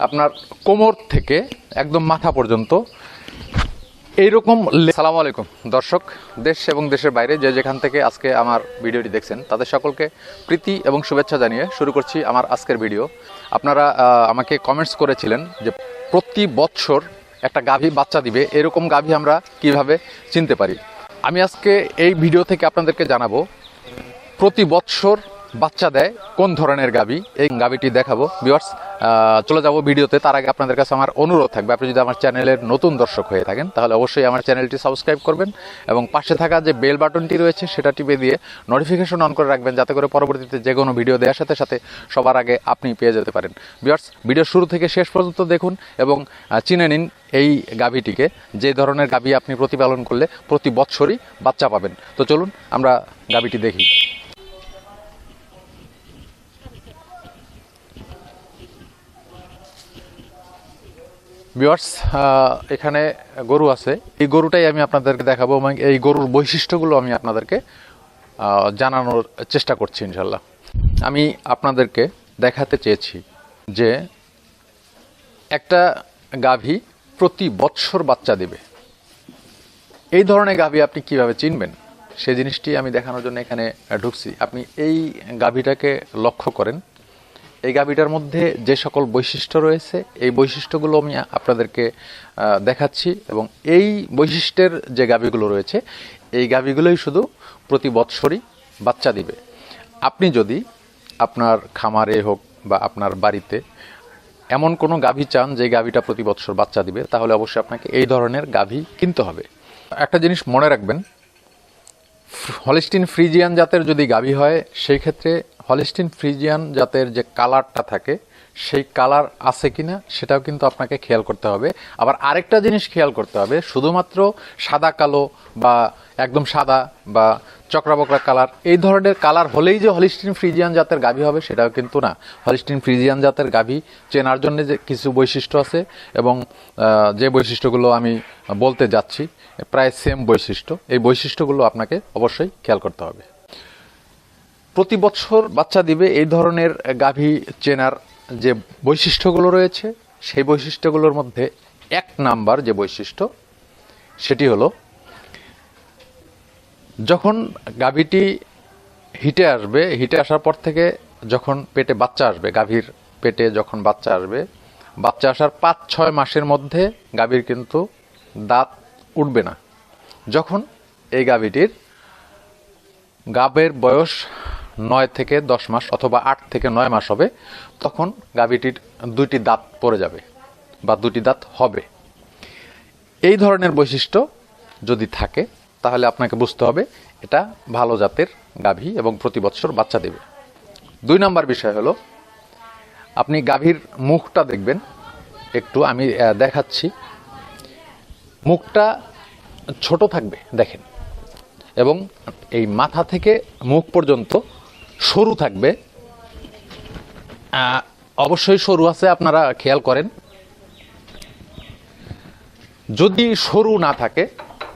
আপনার কোমর থেকে একদম মাথা পর্যন্ত এইরকম সালাম আলাইকুম। দর্শক, দেশ এবং দেশের বাইরে যে যেখান থেকে আজকে আমার ভিডিওটি দেখছেন, তাদের সকলকে প্রীতি এবং শুভেচ্ছা জানিয়ে শুরু করছি আমার আজকের ভিডিও। আপনারা আমাকে কমেন্টস করেছিলেন যে প্রতি বছর একটা গাভী বাচ্চা দিবে, এরকম গাভী আমরা কীভাবে চিনতে পারি? আমি আজকে এই ভিডিও থেকে আপনাদেরকে জানাব, প্রতি বৎসর বাচ্চা দেয়, কোন ধরনের গাবি? এই গাবিটি দেখাবো। ভিউয়ার্স চলে যাব ভিডিওতে। তার আগে আপনাদের কাছে আমার অনুরোধ থাকবে, আপনি যদি আমার চ্যানেলের নতুন দর্শক হয়ে থাকেন, তাহলে অবশ্যই আমার চ্যানেলটি সাবস্ক্রাইব করবেন এবং পাশে থাকা যে বেল বাটনটি রয়েছে, সেটা টিপে দিয়ে নোটিফিকেশন অন করে রাখবেন, যাতে করে পরবর্তীতে যে কোনো ভিডিও দেওয়ার সাথে সাথে সবার আগে আপনি পেয়ে যেতে পারেন। ভিউয়ার্স ভিডিও শুরু থেকে শেষ পর্যন্ত দেখুন এবং চিনে নিন এই গাভীটিকে যে ধরনের গাভী আপনি প্রতিপালন করলে প্রতি বৎসরই বাচ্চা পাবেন। তো চলুন আমরা গাভীটি দেখি। ভিউয়ার্স এখানে গরু আছে। এই গরুটাই আমি আপনাদেরকে দেখাবো এবং এই গরুর বৈশিষ্ট্যগুলো আমি আপনাদেরকে জানানোর চেষ্টা করছি ইনশাল্লাহ আমি আপনাদেরকে দেখাতে চেয়েছি যে একটা গাভী প্রতি বৎসর বাচ্চা দেবে। এই ধরনের গাভী আপনি কীভাবে চিনবেন? সেই জিনিসটি আমি দেখানোর জন্য এখানে ঢুকছি। আপনি এই গাভীটাকে লক্ষ্য করেন। এই গাভীটার মধ্যে যে সকল বৈশিষ্ট্য রয়েছে, এই বৈশিষ্ট্যগুলো আমি আপনাদেরকে দেখাচ্ছি এবং এই বৈশিষ্ট্যের যে গাভীগুলো রয়েছে, এই গাভীগুলোই শুধু প্রতি বৎসরই বাচ্চা দিবে। আপনি যদি আপনার খামারে হোক বা আপনার বাড়িতে এমন কোনো গাভী চান যে গাভীটা প্রতি বৎসর বাচ্চা দিবে, তাহলে অবশ্যই আপনাকে এই ধরনের গাভী কিনতে হবে। একটা জিনিস মনে রাখবেন হলিস্টিন ফ্রিজিয়ান জাতের যদি গাভী হয়, সেই ক্ষেত্রে হলিস্টিন ফ্রিজিয়ান জাতের যে কালারটা থাকে, সেই কালার আছে কিনা সেটাও কিন্তু আপনাকে খেয়াল করতে হবে। আবার আরেকটা জিনিস খেয়াল করতে হবে, শুধুমাত্র সাদা কালো বা একদম সাদা বা চক্রাবকরা কালার, এই ধরনের কালার হলেই যে হলিস্টিন ফ্রিজিয়ান জাতের গাভী হবে সেটাও কিন্তু না। হলিস্টিন ফ্রিজিয়ান জাতের গাভী চেনার জন্য যে কিছু বৈশিষ্ট্য আছে এবং যে বৈশিষ্ট্যগুলো আমি বলতে যাচ্ছি, প্রায় সেম বৈশিষ্ট্য। এই বৈশিষ্ট্যগুলো আপনাকে অবশ্যই খেয়াল করতে হবে। প্রতি বছর বাচ্চা দিবে এই ধরনের গাভী চেনার যে বৈশিষ্ট্যগুলো রয়েছে, সেই বৈশিষ্ট্যগুলোর মধ্যে এক নাম্বার যে বৈশিষ্ট্য, সেটি হলো, যখন গাভীটি হিটে আসবে, হিটে আসার পর থেকে যখন পেটে বাচ্চা আসবে, গাভীর পেটে যখন বাচ্চা আসবে, বাচ্চা আসার পাঁচ, ছয় মাসের মধ্যে গাভীর কিন্তু দাঁত উঠবে না। যখন এই গাভীটির গাবের বয়স নয় থেকে দশ মাস অথবা আট থেকে নয় মাস হবে, তখন গাভীটির দুইটি দাঁত পড়ে যাবে বা দুটি দাঁত হবে। এই ধরনের বৈশিষ্ট্য যদি থাকে, তাহলে আপনাকে বুঝতে হবে এটা ভালো জাতের গাভী এবং প্রতি বছর বাচ্চা দেবে। দুই নম্বর বিষয় হলো, আপনি গাভীর মুখটা দেখবেন। একটু আমি দেখাচ্ছি। মুখটা ছোট থাকবে, দেখেন। এবং এই মাথা থেকে মুখ পর্যন্ত সরু থাকবে। অবশ্যই সরু আছে, আপনারা খেয়াল করেন। যদি সরু না থাকে,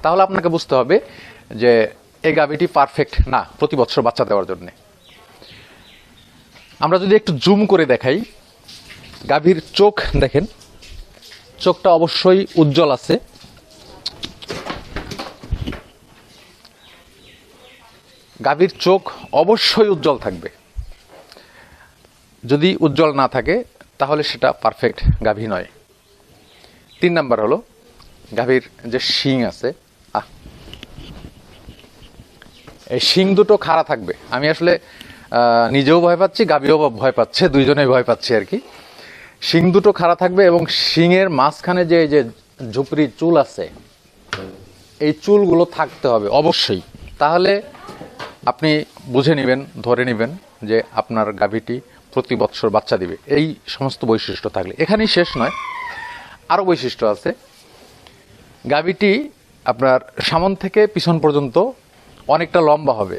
তাহলে আপনাকে বুঝতে হবে যে এই গাভিটি পারফেক্ট না, প্রতি বছর বাচ্চা দেওয়ার জন্যে। আমরা যদি একটু জুম করে দেখাই, গাভীর চোখ দেখেন। চোখটা অবশ্যই উজ্জ্বল আছে। গাভীর চোখ অবশ্যই উজ্জ্বল থাকবে। যদি উজ্জ্বল না থাকে, তাহলে সেটা পারফেক্ট গাভী নয়। তিন নাম্বার হলো, গাভীর যে শিং আছে, আহ, এই শিং দুটো খাড়া থাকবে। আমি আসলে নিজেও ভয় পাচ্ছি, গাভীও ভয় পাচ্ছে, দুইজনেই ভয় পাচ্ছি আর কি। শিং দুটো খাড়া থাকবে এবং শিংয়ের মাঝখানে যে যে ঝুপড়ি চুল আছে, এই চুলগুলো থাকতে হবে অবশ্যই। তাহলে আপনি বুঝে নেবেন, ধরে নেবেন যে আপনার গাভীটি প্রতি বৎসর বাচ্চা দিবে। এই সমস্ত বৈশিষ্ট্য থাকলে। এখানেই শেষ নয়, আরও বৈশিষ্ট্য আছে। গাভীটি আপনার সামন থেকে পিছন পর্যন্ত অনেকটা লম্বা হবে।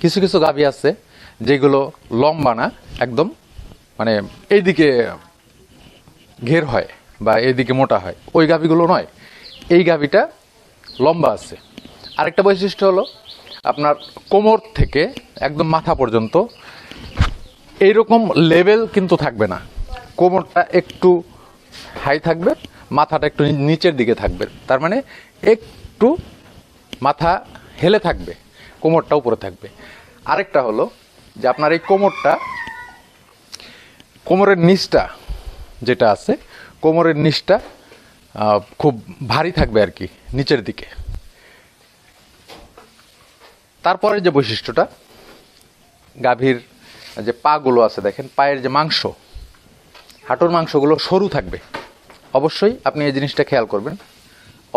কিছু কিছু গাভী আছে যেগুলো লম্বা না, একদম মানে এইদিকে ঘের হয় বা এইদিকে মোটা হয়। ওই গাভীগুলো নয়, এই গাভীটা লম্বা আছে। আরেকটা বৈশিষ্ট্য হলো আপনার কোমর থেকে একদম মাথা পর্যন্ত এইরকম লেভেল কিন্তু থাকবে না। কোমরটা একটু হাই থাকবে, মাথাটা একটু নিচের দিকে থাকবে। তার মানে একটু মাথা হেলে থাকবে, কোমরটা উপরে থাকবে। আরেকটা হলো যে আপনার এই কোমরটা, কোমরের নিচটা যেটা আছে, কোমরের নিচটা খুব ভারী থাকবে আর কি, নিচের দিকে। তারপরে যে বৈশিষ্ট্যটা, গাভীর যে পাগুলো আছে দেখেন, পায়ের যে মাংস, হাঁটুর মাংসগুলো সরু থাকবে। অবশ্যই আপনি এই জিনিসটা খেয়াল করবেন,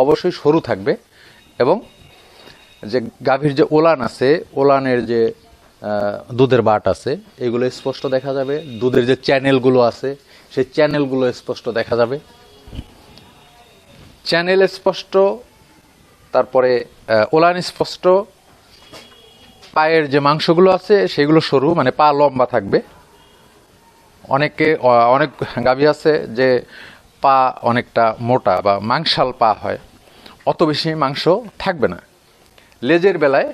অবশ্যই সরু থাকবে এবং যে গাভীর যে ওলান আছে, ওলানের যে দুধের বাট আছে, এগুলো স্পষ্ট দেখা যাবে। দুধের যে চ্যানেলগুলো আছে, সেই চ্যানেলগুলো স্পষ্ট দেখা যাবে। চ্যানেল স্পষ্ট, তারপরে ওলান স্পষ্ট পায়ের যে মাংসগুলো আছে, সেগুলো সরু মানে পা লম্বা থাকবে। অনেকে অনেক গাভী আছে যে পা অনেকটা মোটা বা মাংসাল পা হয়। অত বেশি মাংস থাকবে না। লেজের বেলায়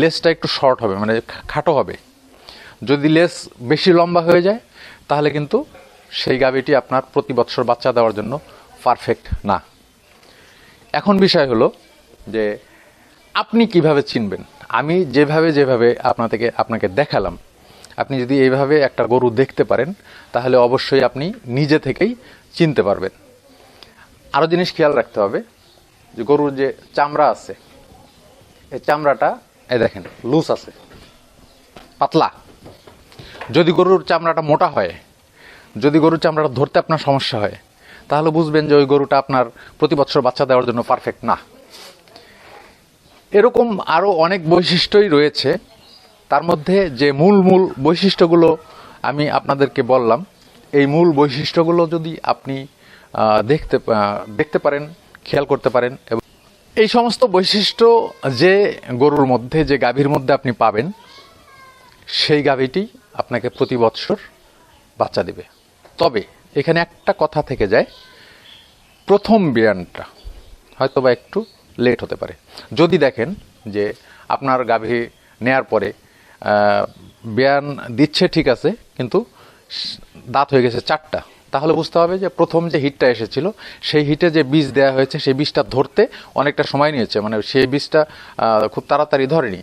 লেজটা একটু শর্ট হবে মানে খাটো হবে। যদি লেজ বেশি লম্বা হয়ে যায়, তাহলে কিন্তু সেই গাভীটি আপনার প্রতি বৎসর বাচ্চা দেওয়ার জন্য পারফেক্ট না। এখন বিষয় হলো যে, আপনি কীভাবে চিনবেন? আমি যেভাবে যেভাবে আপনা থেকে আপনাকে দেখালাম, আপনি যদি এইভাবে একটা গরু দেখতে পারেন, তাহলে অবশ্যই আপনি নিজে থেকেই চিনতে পারবেন। আরও জিনিস খেয়াল রাখতে হবে, যে গরুর যে চামড়া আছে, এই চামড়াটা, এই দেখেন, লুজ আছে, পাতলা। যদি গরুর চামড়াটা মোটা হয়, যদি গরুর চামড়াটা ধরতে আপনার সমস্যা হয়, তাহলে বুঝবেন যে ওই গরুটা আপনার প্রতি বছর বাচ্চা দেওয়ার জন্য পারফেক্ট না। এরকম আরও অনেক বৈশিষ্ট্যই রয়েছে। তার মধ্যে যে মূল মূল বৈশিষ্ট্যগুলো আমি আপনাদেরকে বললাম, এই মূল বৈশিষ্ট্যগুলো যদি আপনি দেখতে দেখতে পারেন, খেয়াল করতে পারেন এবং এই সমস্ত বৈশিষ্ট্য যে গরুর মধ্যে, যে গাভীর মধ্যে আপনি পাবেন, সেই গাভীটি আপনাকে প্রতি বৎসর বাচ্চা দেবে। তবে এখানে একটা কথা থেকে যায়, প্রথম বিয়ানটা হয়তো বা একটু লেট হতে পারে। যদি দেখেন যে আপনার গাভী নেয়ার পরে বিয়ান দিচ্ছে ঠিক আছে, কিন্তু দাঁত হয়ে গেছে চারটা, তাহলে বুঝতে হবে যে প্রথম যে হিটটা এসেছিল, সেই হিটে যে বীজ দেওয়া হয়েছে, সেই বীজটা ধরতে অনেকটা সময় নিয়েছে। মানে সেই বীজটা খুব তাড়াতাড়ি ধরেনি।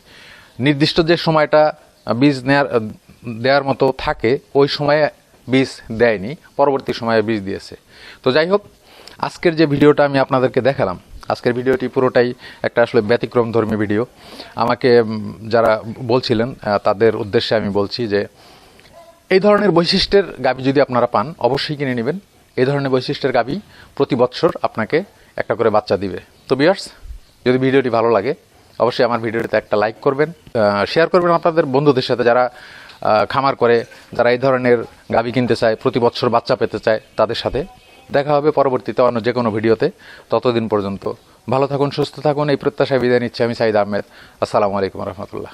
নির্দিষ্ট যে সময়টা বীজ নেয়ার দেওয়ার মতো থাকে, ওই সময়ে বীজ দেয়নি, পরবর্তী সময়ে বীজ দিয়েছে। তো যাই হোক, আজকের যে ভিডিওটা আমি আপনাদেরকে দেখালাম আজকের ভিডিওটি পুরোটাই একটা আসলে ব্যতিক্রম ধর্মী ভিডিও। আমাকে যারা বলছিলেন তাদের উদ্দেশ্যে আমি বলছি যে, এই ধরনের বৈশিষ্ট্যের গাবি যদি আপনারা পান, অবশ্যই কিনে নেবেন। এই ধরনের বৈশিষ্ট্যের গাবি প্রতি বৎসর আপনাকে একটা করে বাচ্চা দিবে। তো বিয়ার্স যদি ভিডিওটি ভালো লাগে, অবশ্যই আমার ভিডিওটিতে একটা লাইক করবেন শেয়ার করবেন আপনাদের বন্ধুদের সাথে যারা খামার করে, যারা এই ধরনের গাবি কিনতে চায়, প্রতি বছর বাচ্চা পেতে চায়, তাদের সাথে দেখা হবে পরবর্তীতে অন্য যে কোনো ভিডিওতে। ততদিন পর্যন্ত ভালো থাকুন, সুস্থ থাকুন। এই প্রত্যাশায় বিদায় নিচ্ছি আমি সাইদ আহমেদ। আসসালামু আলাইকুম রহমতুল্লাহ।